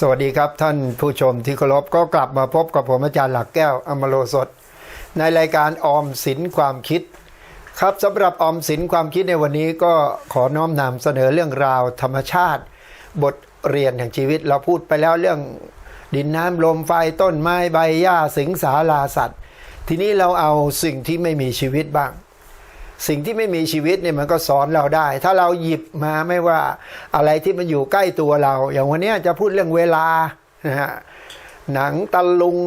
สวัสดีครับท่านผู้ชมที่เคารพก็กลับมาพบกับผมอาจารย์หลักแก้วอมโลสด ในรายการออมสินความคิด ครับสำหรับออมสินความคิดในวันนี้ก็ขอน้อมนำเสนอเรื่องราวธรรมชาติ บทเรียนแห่งชีวิตเราพูดไปแล้วเรื่องดินน้ำลมไฟต้นไม้ใบหญ้าสิงสาราสัตว์ ทีนี้เราเอาสิ่งที่ไม่มีชีวิตบ้าง สิ่งที่ไม่มีชีวิตเนี่ยมันก็สอนเราได้ ถ้าเราหยิบมาไม่ว่าอะไรที่มันอยู่ใกล้ตัวเรา อย่างวันนี้จะพูดเรื่องเวลานะฮะหนังตะลุง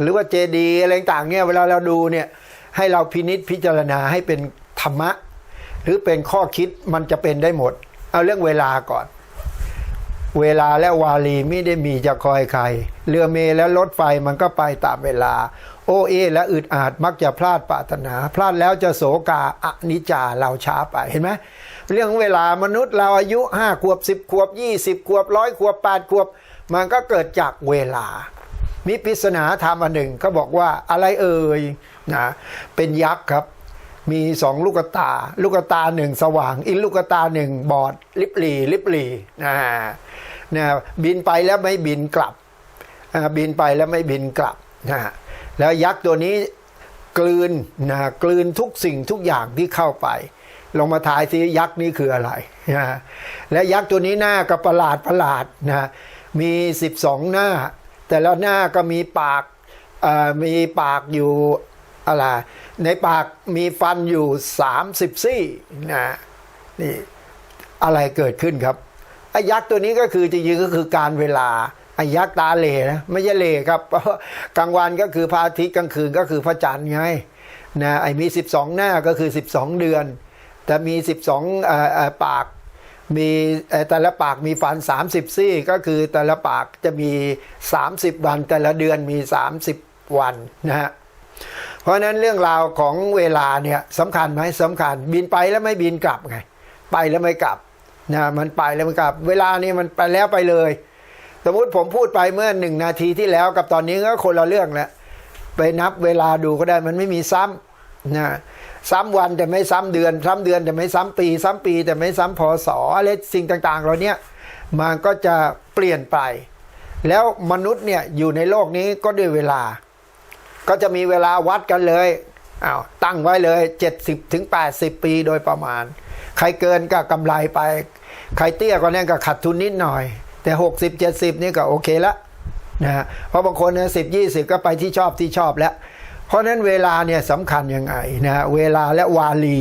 หรือว่าเจดีอะไรต่างๆเนี่ยเวลาเราดูเนี่ยให้เราพินิษพิจารณาให้เป็นธรรมะ หรือเป็นข้อคิดมันจะเป็นได้หมด เอาเรื่องเวลาก่อน เวลาและวาลีไม่ได้มีจะคอยใคร เรือเมล์และรถไฟมันก็ไปตามเวลา โอเอ และอึดอาดมักจะพลาดปรารถนา พลาดแล้วจะโศกาอนิจจาเราช้าไปเห็นไหมเรื่องเวลามนุษย์เราอายุห้าขวบสิบขวบยี่สิบขวบร้อยขวบแปดขวบ มันก็เกิดจากเวลามีปริศนาธรรมอันหนึ่งเขาบอกว่าอะไรเอ่ยนะเป็นยักษ์ครับ มีสองลูกตา ลูกตาหนึ่งสว่าง อีกลูกตาหนึ่งบอดลิบหลีลิบหลีนะ นะบินไปแล้วไม่บินกลับบินไปแล้วไม่บินกลับนะแล้วยักษ์ตัวนี้กลืนนะกลืนทุกสิ่งทุกอย่างที่เข้าไป ลงมาทายสิยักษ์นี่คืออะไรนะและยักษ์ตัวนี้หน้าก็ประหลาดประหลาดนะมี 12 หน้า แต่ละหน้าก็มีปากมีปากอยู่อะไรในปากมีฟันอยู่ 30ซี่นะนี่อะไรเกิดขึ้นครับ ไอ้ยักษ์ตัวนี้ก็คือจริงๆก็คือการเวลาไอ้ยักษ์ตาเลนะไม่ใช่เลครับกลางวันก็คือพระอาทิตย์กลางคืนก็คือพระจันทร์ไงนะไอ้มี 12 หน้าก็คือ 12 เดือน แต่มี 12เอ่อปากมีแต่ละปากมีฟัน 30 ซี่ ก็คือแต่ละปากจะมี 30 วัน แต่ละเดือนมี 30 วันนะฮะเพราะนั้นเรื่องราวของเวลาเนี่ยสำคัญไหมสำคัญบินไปแล้วไม่บินกลับไง ไปแล้วไม่กลับ นะมันไปแล้วไม่กลับ เวลานี่มันไปแล้วไปเลย สมมติผมพูดไปเมื่อหนึ่งนาทีที่แล้วกับตอนนี้ก็คนละเรื่องแล้วไปนับเวลาดูก็ได้มันไม่มีซ้ำนะซ้ำวันแต่ไม่ซ้ำเดือน ซ้ำเดือนแต่ไม่ซ้ำปี ซ้ำปี แต่ไม่ซ้ำพศอะไรสิ่งต่างๆเราเนี้ยมันก็จะเปลี่ยนไป แล้วมนุษย์เนี่ยอยู่ในโลกนี้ก็ด้วยเวลา ก็จะมีเวลาวัดกันเลยอ้าวตั้งไว้เลย 70ถึง80 ปีโดยประมาณ ใครเกินก็กำไรไป ใครเตี้ยก็เนี่ยก็ขาดทุนนิดหน่อย แต่60 70นี่ก็โอเคละนะฮะเพราะบางคนเนี่ยสิบยี่สิบก็ไปที่ชอบที่ชอบแล้ว เพราะนั้นเวลาเนี่ยสำคัญยังไงนะเวลาและวาลี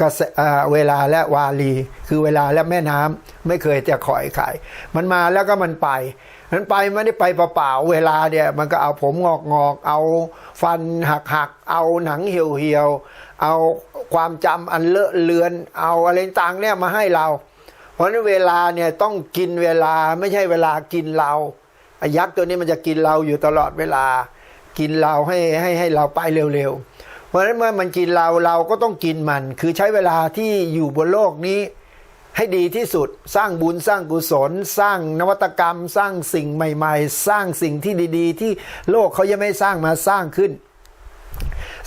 ก็เสอเวลาและวาลี คือเวลาและแม่น้ำไม่เคยจะขอยขาย มันมาแล้วก็มันไป มันไปไม่ได้ไปเปล่าๆเวลาเนี่ยมันก็เอาผมงอกงอกเอาฟันหักหักเอาหนังเหี่ยวเหี่ยวเอาความจำอันเลอะเลือน เอาอะไรต่างเนี่ยมาให้เรา เพราะนั้นเวลาเนี่ยต้องกินเวลาไม่ใช่เวลากินเราไอ้ยักษ์ตัวนี้มันจะกินเราอยู่ตลอดเวลา กินเราให้ให้ให้เราไปเร็วๆ เพราะฉะนั้นเมื่อมันกินเราเราก็ต้องกินมัน คือใช้เวลาที่อยู่บนโลกนี้ ให้ดีที่สุดสร้างบุญสร้างกุศล สร้างนวัตกรรม สร้างสิ่งใหม่ ๆ สร้างสิ่งที่ดีๆ ที่โลกเขายังไม่สร้างมาสร้างขึ้น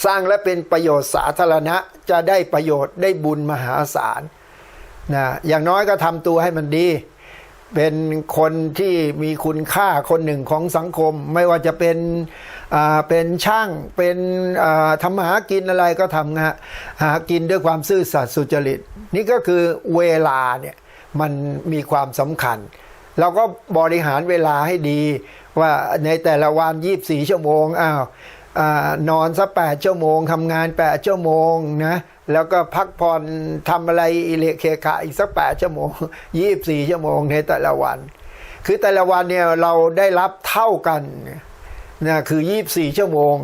สร้างและเป็นประโยชน์สาธารณะจะได้ประโยชน์ได้บุญมหาศาล นะอย่างน้อยก็ทำตัวให้มันดี เป็นคนที่มีคุณค่าคนหนึ่งของสังคม ไม่ว่าจะเป็นเป็นช่างเป็นทำหากินอะไรก็ทำงานหากินด้วยความซื่อสัตย์สุจริต นี่ก็คือเวลาเนี่ยมันมีความสำคัญเราก็บริหารเวลาให้ดี ว่าในแต่ละวัน 24 ชั่วโมงอ้าวอนอนสักแปดชั่วโมงทำงาน 8 ชั่วโมงนะ แล้วก็พักผ่อนทำอะไรอิเลเคขะอีกสักแปดชั่วโมง24ชั่วโมงในแต่ละวัน คือแต่ละวันเนี่ยเราได้รับเท่ากันนะคือ24ชั่วโมง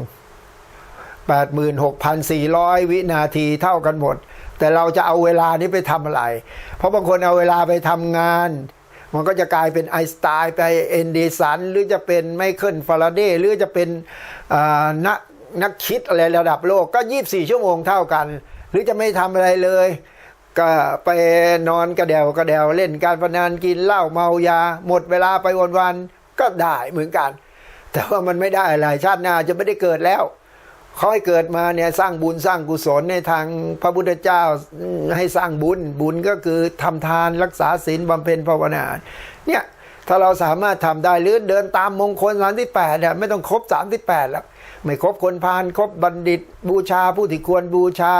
86,400วินาทีเท่ากันหมด แต่เราจะเอาเวลานี้ไปทำอะไร เพราะบางคนเอาเวลาไปทำงานมันก็จะกลายเป็นไอน์สไตน์ไปเอนเดสันหรือจะเป็นไมเคิลฟาราเดย์หรือจะเป็นนักนักคิดอะไรระดับโลกก็ 24 ชั่วโมงเท่ากัน รือจะไม่ทำอะไรเลย ก็ไปนอนกระเดวกระเดวเล่นการพนันกินเหล้าเมายา หมดเวลาไปวันๆก็ได้เหมือนกัน แต่ว่ามันไม่ได้อะไรชาติหน้าจะไม่ได้เกิดแล้วเขาให้เกิดมาเนี่ยสร้างบุญสร้างกุศลในทางพระพุทธเจ้าให้สร้างบุญบุญก็คือทำทานรักษาศีลบำเพ็ญภาวนาเนี่ยถ้าเราสามารถทำได้หรือเดินตามมงคลสามที่แปดเนี่ยไม่ต้องครบสามที่แปดแล้ว ไม่ครบคนพาลครบบัณฑิต บูชาผู้ที่ควรบูชา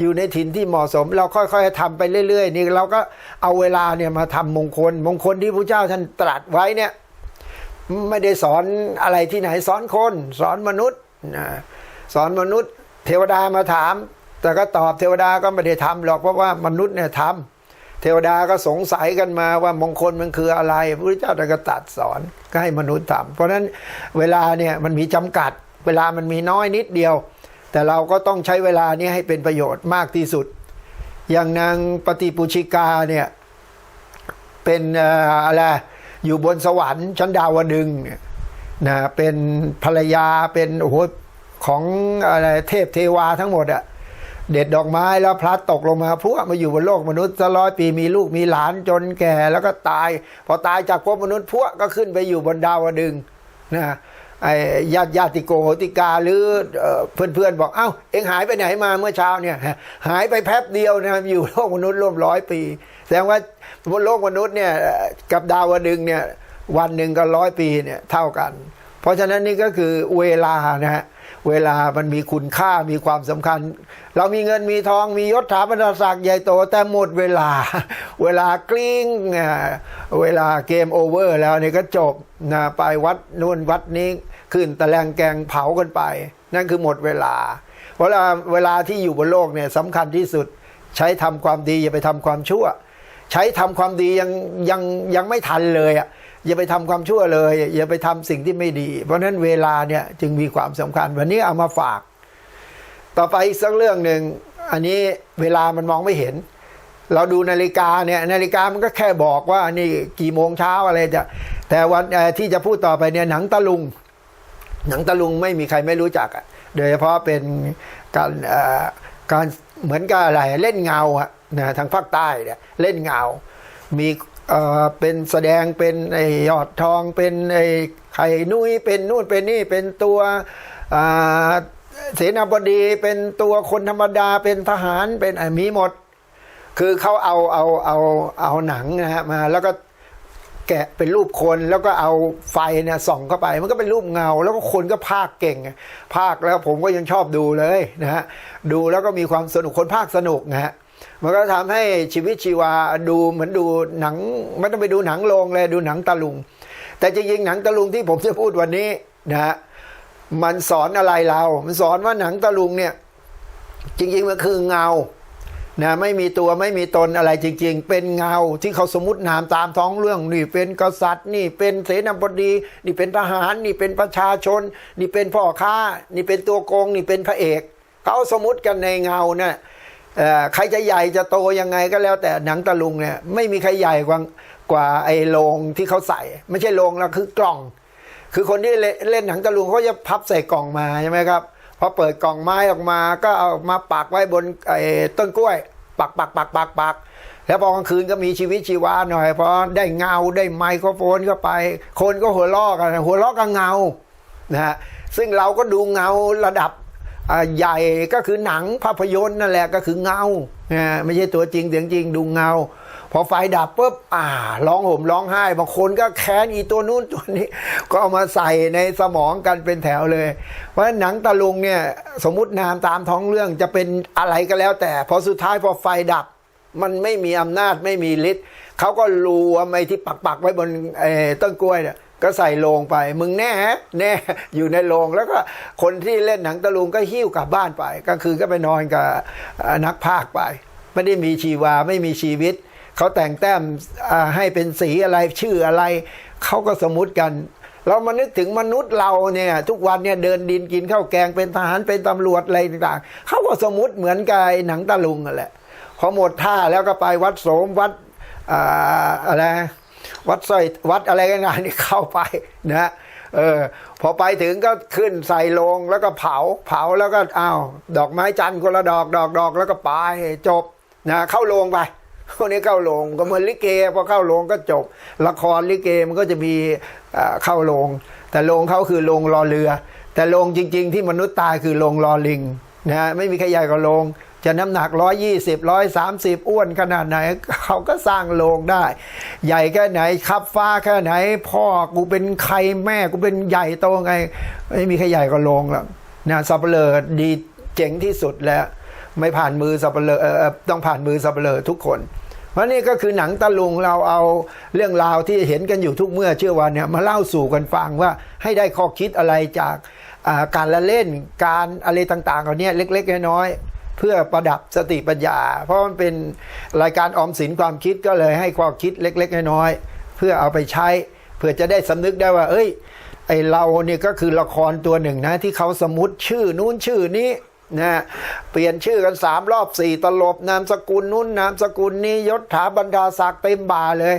อยู่ในถิ่นที่เหมาะสม เราค่อยๆทำไปเรื่อยๆนี่เราก็เอาเวลาเนี่ยมาทำมงคล มงคลที่พระเจ้าท่านตรัสไว้เนี่ยไม่ได้สอนอะไรที่ไหนสอนคน สอนมนุษย์นะสอนมนุษย์ เทวดามาถาม แต่ก็ตอบเทวดาก็ไม่ได้ทำหรอกเพราะว่ามนุษย์เนี่ยทำเทวดาก็สงสัยกันมาว่ามงคลมันคืออะไรพระพุทธเจ้าท่านก็ตรัดสอนก็ให้มนุษย์ทำเพราะฉะนั้นเวลาเนี่ยมันมีจำกัด เวลามันมีน้อยนิดเดียว แต่เราก็ต้องใช้เวลานี้ให้เป็นประโยชน์มากที่สุด อย่างนางปฏิปุชิกาเนี่ยเป็นอะไรอยู่บนสวรรค์ชั้นดาวดึงเนี่ยนะเป็นภรรยาเป็นโอ้โหของอะไรเทพเทวาทั้งหมดอะเด็ดดอกไม้แล้วพลัดตกลงมาพวกมาอยู่บนโลกมนุษย์จะร้อยปีมีลูกมีหลานจนแก่แล้วก็ตาย พอตายจากภพมนุษย์พวกก็ขึ้นไปอยู่บนดาวดึงนะ ไอ้ญาติญาติโกโหติกาหรือเพื่อนเพื่อนบอกเอ้าเอ็งหายไปไหนมาเมื่อเช้าเนี่ยหายไปแป๊บเดียวนะอยู่โลกมนุษย์ร่วมร้อยปีแสดงว่าบนโลกมนุษย์เนี่ยกับดาวดึงส์เนี่ยวันหนึ่งก็ร้อยปีเนี่ยเท่ากัน เพราะฉะนั้นนี่ก็คือเวลานะฮะ เวลามันมีคุณค่ามีความสำคัญ เรามีเงินมีทองมียศถาบรรดาศักดิ์ใหญ่โตแต่หมดเวลา เวลากลิ้งเวลาเกมโอเวอร์แล้วเนี่ยก็จบนะไปวัดนู่นวัดนี้ขึ้นตะแลงแกงเผากันไป นั่นคือหมดเวลาเพราะเวลาเวลาที่อยู่บนโลกเนี่ยสำคัญที่สุด ใช้ทำความดีอย่าไปทำความชั่ว ใช้ทำความดียังยังยังไม่ทันเลยอะ อย่าไปทำความชั่วเลย อย่าไปทำสิ่งที่ไม่ดี เพราะฉะนั้นเวลาเนี่ยจึงมีความสำคัญ วันนี้เอามาฝาก ต่อไปอีกสักเรื่องหนึ่งอันนี้เวลามันมองไม่เห็น เราดูนาฬิกาเนี่ยนาฬิกามันก็แค่บอกว่านี่กี่โมงเช้าอะไรจะแต่วันเอ่ที่จะพูดต่อไปเนี่ยหนังตะลุง หนังตะลุงไม่มีใครไม่รู้จักอะโดยเฉพาะเป็นการอ่อการเหมือนกับอะไรเล่นเงาอะนะทางภาคใต้เนี่ยเล่นเงา มี เป็นแสดงเป็นไอ้ยอดทองเป็นไอ้ไข่นุ้ยเป็นนู่นเป็นนี่เป็นตัวเสนาบดีเป็นตัวคนธรรมดาเป็นทหารเป็นไอมีหมด คือเขาเอาเอาเอาเอาหนังนะฮะมาแล้วก็แกะเป็นรูปคนแล้วก็เอาไฟเนี่ยส่องเข้าไป มันก็เป็นรูปเงา แล้วก็คนก็พากย์เก่งพากย์แล้วผมก็ยังชอบดูเลยนะฮะดูแล้วก็มีความสนุกคนพากย์สนุกนะฮะ มันก็ทำให้ชีวิตชีวาดูเหมือนดูหนังไม่ต้องไปดูหนังโรงเลยดูหนังตะลุง แต่จริงๆหนังตะลุงที่ผมจะพูดวันนี้นะฮะมันสอนอะไรเรา มันสอนว่าหนังตะลุงเนี่ยจริงๆมันคือเงานะไม่มีตัวไม่มีตนอะไรจริง ๆ เป็นเงาที่เขาสมมตินามตามท้องเรื่องนี่เป็นกษัตริย์ นี่เป็นเสนาบดี นี่เป็นทหาร นี่เป็นประชาชน นี่เป็นพ่อค้า นี่เป็นตัวโกง นี่เป็นพระเอก เขาสมมติกันในเงาเนี่ย ใครจะใหญ่จะโตยังไงก็แล้วแต่หนังตะลุงเนี่ยไม่มีใครใหญ่กว่ากว่าไอ้โลงที่เขาใส่ ไม่ใช่โลงแล้วคือกล่อง คือคนที่เล่นเลนหนังตะลุงเขาจะพับใส่กล่องมาใช่ไหมครับพอเปิดกล่องไม้ออกมา ก็เอามาปักไว้บนไอ้ต้นกล้วย ปักปักปักปักปักแล้วพอกลางคืนก็มีชีวิตชีวาหน่อยพอได้เงาได้ไมโครโฟนเข้าไป คนก็หัวเราะกันหัวเราะกับเงานะฮะซึ่งเราก็ดูเงาระดับ ใหญ่ก็คือหนังภาพยนตร์นั่นแหละก็คือเงาไม่ใช่ตัวจริงเสียงจริงดูเงา พอไฟดับปุ๊บอ่าร้องห่มร้องไห้บางคนก็แค้นอีตัวนู้นตัวนี้ ก็เอามาใส่ในสมองกันเป็นแถวเลย เพราะหนังตะลุงเนี่ยสมมตินามตามท้องเรื่องจะเป็นอะไรก็แล้ว แต่พอสุดท้ายพอไฟดับ มันไม่มีอำนาจไม่มีฤทธิ์เขาก็รวมไอ้ที่ปักปักๆไว้บนต้นกล้วยเนี่ย ก็ใส่โลงไป มึงแน่แน่อยู่ในโลงแล้วก็คนที่เล่นหนังตะลุงก็หิ้วกลับบ้านไปกลางคืนก็ไปนอนกับนักพากไป ไม่ได้มีชีวาไม่มีชีวิต เขาแต่งแต้มให้เป็นสีอะไรชื่ออะไร เขาก็สมมติกัน เรามานึกถึงมนุษย์เราเนี่ย ทุกวันเนี่ยเดินดินกินข้าวแกงเป็นทหารเป็นตำรวจอะไรต่างๆเขาก็สมมติเหมือนกับหนังตะลุงนั่นแหละพอหมดท่าแล้วก็ไปวัดโสมวัดออะไร วัดสร้อยวัดอะไรกันงานนี่เข้าไปนะเออพอไปถึงก็ขึ้นใส่โลงแล้วก็เผา เผาแล้วก็อ้าวดอกไม้จันทร์คนละดอกดอกดอกแล้วก็ไปจบนะเข้าโรงไปพวกนี้เข้าโรงก็เหมือนลิเกพอเข้าโรงก็จบ ละครลิเกมันก็จะมีเข้าโรงแต่โรงเขาคือโรงรอเรือ แต่โรงจริง ๆ ที่มนุษย์ตายคือโรงรอลิงนะฮะไม่มีใครใหญ่กว่าโรง จะน้ำหนักร้อยยี่สิบร้อยสามสิบอ้วนขนาดไหน เขาก็สร้างโรงได้ ใหญ่แค่ไหนขับฟ้าแค่ไหน พ่อกูเป็นใครแม่กูเป็นใหญ่โตไง ไม่มีใครใหญ่ก็โรงหรอกนะสับเปลอดีเจ๋งที่สุดแล้ว ไม่ผ่านมือสับเปลอเอ่อเอ่อต้องผ่านมือสับเปลอทุกคนเพราะนี่ก็คือหนังตะลุงเราเอาเรื่องราวที่เห็นกันอยู่ทุกเมื่อเชื่อวันเนี่ยมาเล่าสู่กันฟังว่าให้ได้ข้อคิดอะไรจากาการละเล่นการอะไรต่างๆเหล่านี้เล็ก ๆ น้อยๆ เพื่อประดับสติปัญญา เพราะมันเป็นรายการออมสินความคิดก็เลยให้ข้อคิดเล็ก ๆ น้อยๆเพื่อเอาไปใช้เพื่อจะได้สำนึกได้ว่า เอ้ย ไอเราเนี่ยก็คือละครตัวหนึ่งนะ ที่เขาสมมติชื่อนู้นชื่อนี้นะเปลี่ยนชื่อกันสามรอบสี่ตลบนามสกุลนู้นนามสกุลนี้ยศถาบรรดาศักดิ์เต็มบาเลย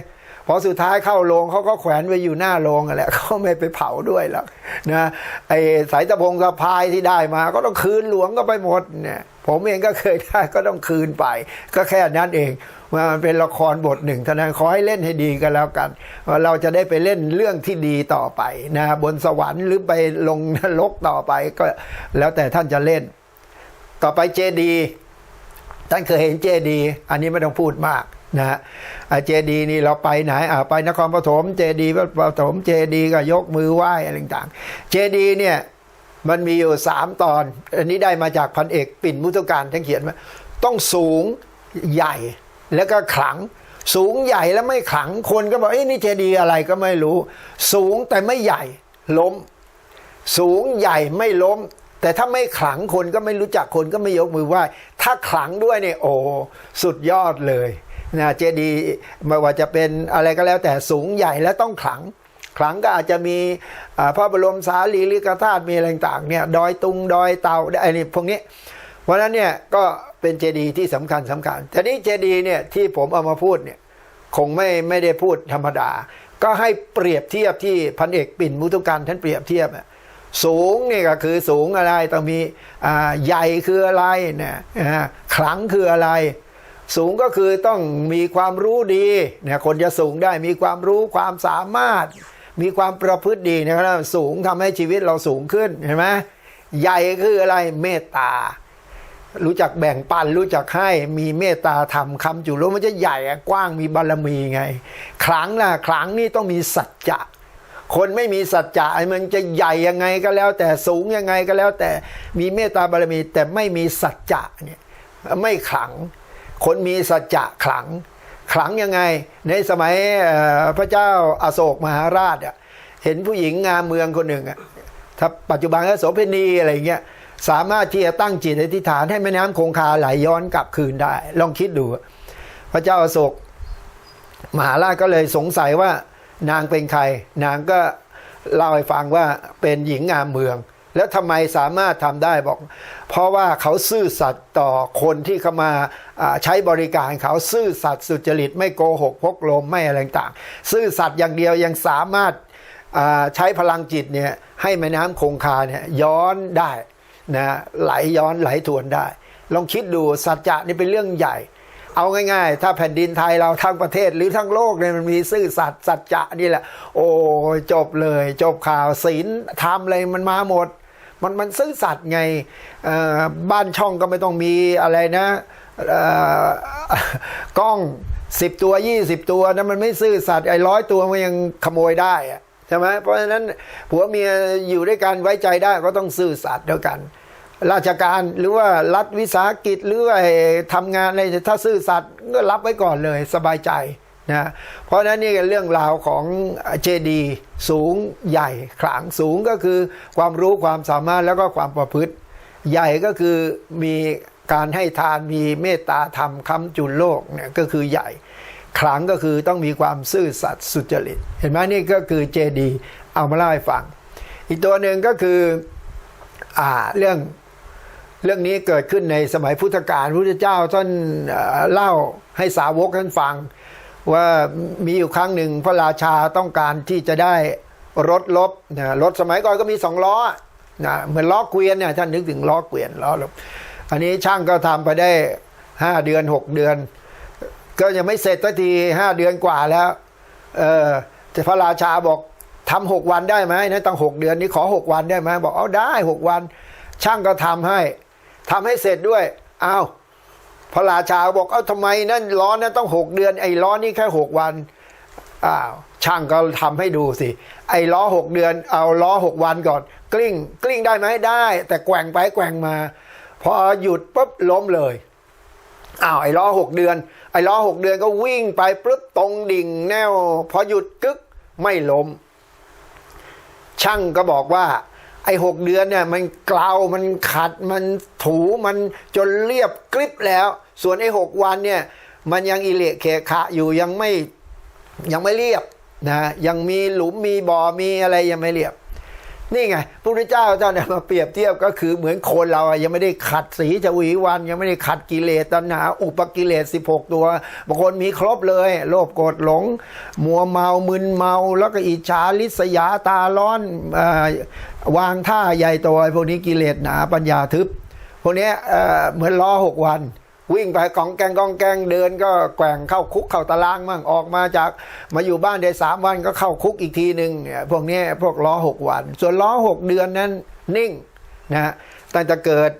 พอสุดท้ายเข้าโรงเขาก็แขวนไว้อยู่หน้าโรงอะแหละเขาไม่ไปเผาด้วยหรอกนะไอสายตะพงสะพายที่ได้มา ก็ต้องคืนหลวงก็ไปหมดเนี่ย ผมเองก็เคยได้ก็ต้องคืนไป ก็แค่นั้นเองว่ามันเป็นละครบทหนึ่งเท่านั้นขอให้เล่นให้ดีกันแล้วกันว่าเราจะได้ไปเล่นเรื่องที่ดีต่อไปนะบนสวรรค์หรือไปลงนรกต่อไปก็แล้วแต่ท่านจะเล่น ต่อไปเจดีท่านเคยเห็นเจดี อันนี้ไม่ต้องพูดมากนะฮะเจดีนี่เราไปไหนอ่าไปนครปฐมเจดีปฐมเจดีก็ยกมือไหว้อะไรต่างเจดีเนี่ย มันมีอยู่สามตอน อันนี้ได้มาจากพันเอกปิ่นมุตการท่านเขียนว่าต้องสูงใหญ่แล้วก็ขลัง สูงใหญ่แล้วไม่ขลังคนก็บอกเอ้ยนี่เจดีอะไรก็ไม่รู้ สูงแต่ไม่ใหญ่ล้ม สูงใหญ่ไม่ล้ม แต่ถ้าไม่ขลังคนก็ไม่รู้จักคนก็ไม่ยกมือไหว้ถ้าขลังด้วยเนี่ยโอ้สุดยอดเลยนะเจดีย์ไม่ว่าจะเป็นอะไรก็แล้วแต่สูงใหญ่และต้องขลัง ขลังก็อาจจะมีอ่าพระบรมสารีริกธาตุมีอะไรต่างเนี่ยดอยตุงดอยเตาไอ้นี่พวกนี้เพราะนั้นเนี่ยก็เป็นเจดีย์ที่สำคัญสำคัญแต่นี้เจดีย์เนี่ยที่ผมเอามาพูดเนี่ยคงไม่ไม่ได้พูดธรรมดา ก็ให้เปรียบเทียบที่พันเอกปิ่นมุตุการท่านเปรียบเทียบสูงนี่ก็คือสูงอะไรต้องมีใหญ่คืออะไรเนี่ยขลังคืออะไรสูงก็คือต้องมีความรู้ดีเนี่ยคนจะสูงได้มีความรู้ความสามารถ มีความประพฤติดีนะครับสูงทำให้ชีวิตเราสูงขึ้นเห็นไหมใหญ่คืออะไรเมตตา รู้จักแบ่งปันรู้จักให้มีเมตตาธรรมคำจุลมันจะใหญ่กว้างมีบารมีไงขลังนะขลังนี่ต้องมีสัจจะคนไม่มีสัจจะไอ้มันจะใหญ่ยังไงก็แล้ว แต่สูงยังไงก็แล้ว แต่มีเมตตาบารมีแต่ไม่มีสัจจะเนี่ยไม่ขลัง คนมีสัจจะขลัง ขลังยังไง ในสมัยพระเจ้าอาโศกมหาราชเห็นผู้หญิงงามเมืองคนหนึ่งถ้าปัจจุบันก็โสเภณีอะไรเงี้ยสามารถที่จะตั้งจิตอธิษฐานให้แม่น้ำคงคาไหลย้อนกลับคืนได้ ลองคิดดู พระเจ้าอาโศกมหาราชก็เลยสงสัยว่านางเป็นใคร นางก็เล่าให้ฟังว่าเป็นหญิงงามเมือง แล้วทำไมสามารถทำได้บอก เพราะว่าเขาซื่อสัตย์ต่อคนที่เขามาใช้บริการเขาซื่อสัตย์สุจริตไม่โกหกพกลมไม่อะไรต่างซื่อสัตย์อย่างเดียวยังสามารถใช้พลังจิตเนี่ยให้แม่น้ำคงคาเนี่ยย้อนได้นะไหลย้อนไหลทวนได้ ลองคิดดูสัจจะนี่เป็นเรื่องใหญ่ เอาง่าย ๆ ถ้าแผ่นดินไทยเราทั้งประเทศหรือทั้งโลกเนี่ยมันมีซื่อสัตย์สัจจะนี่แหละ โอ้จบเลย จบข่าวศีลธรรมอะไรมันมาหมด มันมันซื่อสัตย์ไงบ้านช่องก็ไม่ต้องมีอะไรนะกล้องสิบตัวยี่สิบตัวนะมันไม่ซื่อสัตย์ไอ้ร้อยตัวมันยังขโมยได้อะใช่ไหมเพราะฉะนั้นผัวเมียอยู่ด้วยกันไว้ใจได้ก็ต้องซื่อสัตย์เดียวกัน ราชการหรือว่ารัฐวิสาหกิจหรือว่าทำงานอะไรถ้าซื่อสัตย์ก็รับไว้ก่อนเลยสบายใจ นะเพราะนั้นนี่เรื่องราวของเจดีสูงใหญ่ขลังสูงก็คือความรู้ความสามารถแล้วก็ความประพฤติ ใหญ่ก็คือมีการให้ทานมีเมตตาธรรมคำจุนโลกเนี่ยก็คือใหญ่ขลังก็คือต้องมีความซื่อสัตย์สุจริต เห็นไหมนี่ก็คือเจดีเอามาเล่าให้ฟัง อีกตัวหนึ่งก็คืออ่าเรื่องเรื่องนี้เกิดขึ้นในสมัยพุทธกาลพระพุทธเจ้าท่านเล่าให้สาวกท่านฟัง ว่ามีอยู่ครั้งหนึ่งพระราชาต้องการที่จะได้รถลบนะรถสมัยก่อนก็มีสองล้อนะเหมือนล้อเกวียนเนี่ยท่านนึกถึงล้อเกวียนล้อลบอันนี้ช่างก็ทำไปได้ห้าเดือนหกเดือน ก็ยังไม่เสร็จสักทีห้าเดือนกว่าแล้ว เออแต่พระราชาบอกทำหกวันได้ไหมนะตั้งหกเดือนนี้ขอหกวันได้ไหมบอกเอาได้หกวัน ช่างก็ทำให้ทำให้เสร็จด้วยอ้าว พระราชาบอกเอ้าทำไมนั่นล้อนั้นต้องหกเดือน ไอ้ล้อนี่แค่หกวันอ้าวช่างก็ทำให้ดูสิ ไอ้ล้อหกเดือน เอาล้อหกวันก่อน กลิ้ง กลิ้งได้ไหมได้ แต่แกว่งไปแกว่งมา พอหยุดปุ๊บล้มเลยอ้าวไอ้ล้อหกเดือน ไอ้ล้อหกเดือนก็วิ่งไปปุ๊บตรงดิ่งแนว พอหยุดกึกไม่ล้ม ช่างก็บอกว่า ไอ้หกเดือนเนี่ยมันเกลา มันขัด มันถูมันจนเรียบกริบแล้ว ส่วนไอ้หกวันเนี่ยมันยังอิเละเคขะอยู่ยังไม่ยังไม่เรียบนะยังมีหลุมมีบ่อมีอะไรยังไม่เรียบ นี่ไงพระพุทธเจ้าท่านเอามาเปรียบเทียบก็คือเหมือนคนเราอะยังไม่ได้ขัดสีจวีวัน ยังไม่ได้ขัดกิเลสตัณหา อุปกิเลส 16 ตัวบางคนมีครบเลย โลภโกรธหลง มัวเมามึนเมา แล้วก็อิจฉาลิษยาตาร้อนอวางท่าใหญ่โตไอ้พวกนี้กิเลสหนาปัญญาทึบพวกนี้เหมือนล้อหกวัน วิ่งไปกองแกงกองแกงเดินก็แกว่งเข้าคุกเข้าตารางมั่งออกมาจากมาอยู่บ้านได้สามวันก็เข้าคุกอีกทีหนึ่งเนี่ยพวกนี้พวกล้อหกวัน ส่วนล้อหกเดือนนั้นนิ่งนะฮะตั้งแต่เกิด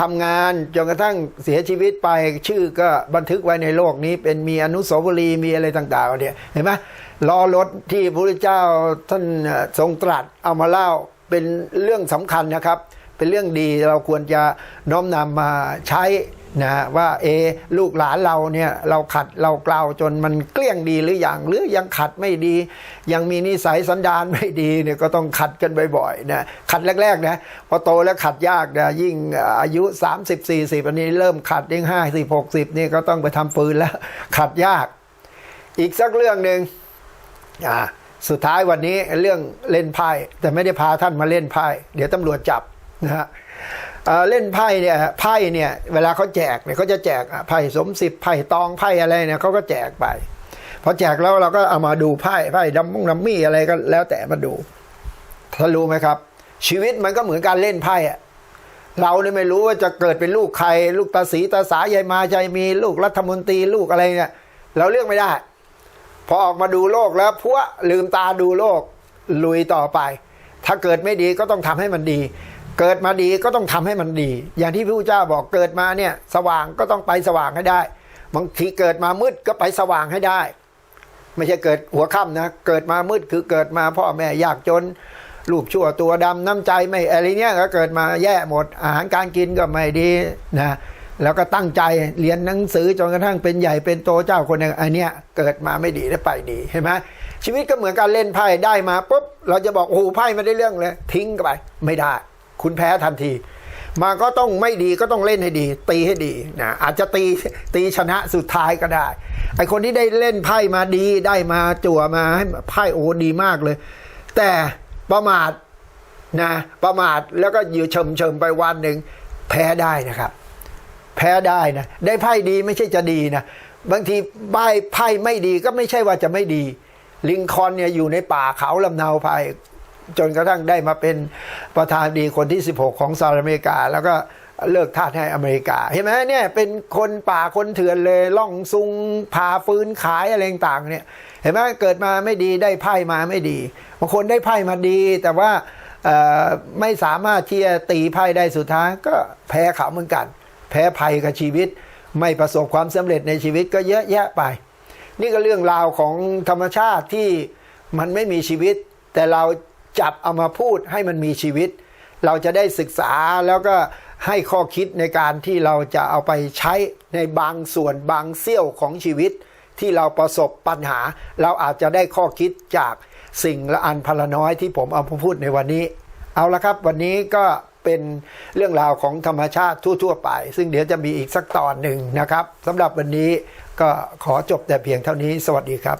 ทำงานจนกระทั่งเสียชีวิตไปชื่อก็บันทึกไว้ในโลกนี้ เป็นมีอนุสาวรีย์มีอะไรต่างๆเนี่ยเห็นไหมล้อรถที่พระพุทธเจ้าท่านทรงตรัสเอามาเล่าเป็นเรื่องสำคัญนะครับ เป็นเรื่องดีเราควรจะน้อมนำมาใช้ นะว่าเอลูกหลานเราเนี่ยเราขัดเรากล่าวจนมันเกลี้ยงดีหรืออยังหรือยังขัดไม่ดี ยังมีนิสัยสันดานไม่ดีเนี่ยก็ต้องขัดกันบ่อยๆนะขัดแรกๆนะพอโตแล้วขัดยากนะยิ่งอายุ 30 40อันนี้เริ่มขัดยิ่ง50 60นี่ก็ต้องไปทำฟืนแล้ว ขัดยาก อีกสักเรื่องหนึ่งอ่าสุดท้ายวันนี้เรื่องเล่นไพ่แต่ไม่ได้พาท่านมาเล่นไพ่เดี๋ยวตำรวจจับนะฮะ เล่นไพ่เนี่ยไพ่เนี่ยเวลาเขาแจกเนี่ยเขาจะแจกไพ่สมสิบไพ่ตองไพ่อะไรเนี่ยเขาก็แจกไปพอแจกแล้วเราก็เอามาดูไพ่ไพ่ดัมมงดัมมี่อะไรก็แล้วแต่มาดูท่านรู้ไหมครับ ชีวิตมันก็เหมือนการเล่นไพ่อะเราเนี่ยไม่รู้ว่าจะเกิดเป็นลูกใคร ลูกตาสีตาสายายมาใจมีลูกรัฐมนตรีลูกอะไรเนี่ยเราเลือกไม่ได้ พอออกมาดูโลกแล้วพวลืมตาดูโลกลุยต่อไป ถ้าเกิดไม่ดีก็ต้องทำให้มันดี เกิดมาดีก็ต้องทำให้มันดี อย่างที่พระพุทธเจ้าบอกเกิดมาเนี่ยสว่างก็ต้องไปสว่างให้ได้ บางทีเกิดมามืดก็ไปสว่างให้ได้ ไม่ใช่เกิดหัวค่ำนะเกิดมามืดคือเกิดมาพ่อแม่ยากจนลูกชั่วตัวดำน้ำใจไม่อะไรเนี้ยก็เกิดมาแย่หมด อาหารการกินก็ไม่ดีนะแล้วก็ตั้งใจเรียนหนังสือจนกระทั่งเป็นใหญ่เป็นโตเจ้าคนหนึ่งอันเนี้ยเกิดมาไม่ดีแล้วไปดีเห็นไหมชีวิตก็เหมือนการเล่นไพ่ได้มาปุ๊บเราจะบอกโอ้โหไพ่ไม่ได้เรื่องเลย ทิ้งไปไม่ได้ คุณแพ้ทันที มาก็ต้องไม่ดีก็ต้องเล่นให้ดี ตีให้ดีนะอาจจะตีตีชนะสุดท้ายก็ได้ ไอคนที่ได้เล่นไพ่มาดีได้มาจั่วมาให้ไพ่โอ้ดีมากเลย แต่ประมาทนะประมาทแล้วก็อยู่เฉมเฉมไปวันหนึ่งแพ้ได้นะครับ แพ้ได้นะได้ไพ่ดีไม่ใช่จะดีนะบางทีใบไพ่ไม่ดีก็ไม่ใช่ว่าจะไม่ดี ลิงคอนเนี่ยอยู่ในป่าเขาลำเนาไพ่ จนกระทั่งได้มาเป็นประธานดีคนที่ 16 ของสหรัฐอเมริกา แล้วก็เลิกทาสให้อเมริกา เห็นไหมเนี่ยเป็นคนป่าคนเถื่อนเลยล่องซุงพาฟืนขายอะไรต่างเนี่ยเห็นไหมเกิดมาไม่ดีได้ไพ่มาไม่ดีบางคนได้ไพ่มาดี แต่ว่าไม่สามารถที่จะตีไพ่ได้สุดท้ายก็แพ้เขาเหมือนกัน แพ้ภัยกับชีวิต ไม่ประสบความสำเร็จในชีวิตก็เยอะแยะไป นี่ก็เรื่องราวของธรรมชาติที่มันไม่มีชีวิต แต่เรา จับเอามาพูดให้มันมีชีวิต เราจะได้ศึกษาแล้วก็ให้ข้อคิดในการที่เราจะเอาไปใช้ในบางส่วนบางเสี้ยวของชีวิต ที่เราประสบปัญหา เราอาจจะได้ข้อคิดจากสิ่งละอันพลน้อยที่ผมเอามาพูดในวันนี้ เอาละครับ วันนี้ก็เป็นเรื่องราวของธรรมชาติทั่ว ๆ ไป ซึ่งเดี๋ยวจะมีอีกสักตอนหนึ่งนะครับสำหรับวันนี้ก็ขอจบแต่เพียงเท่านี้ สวัสดีครับ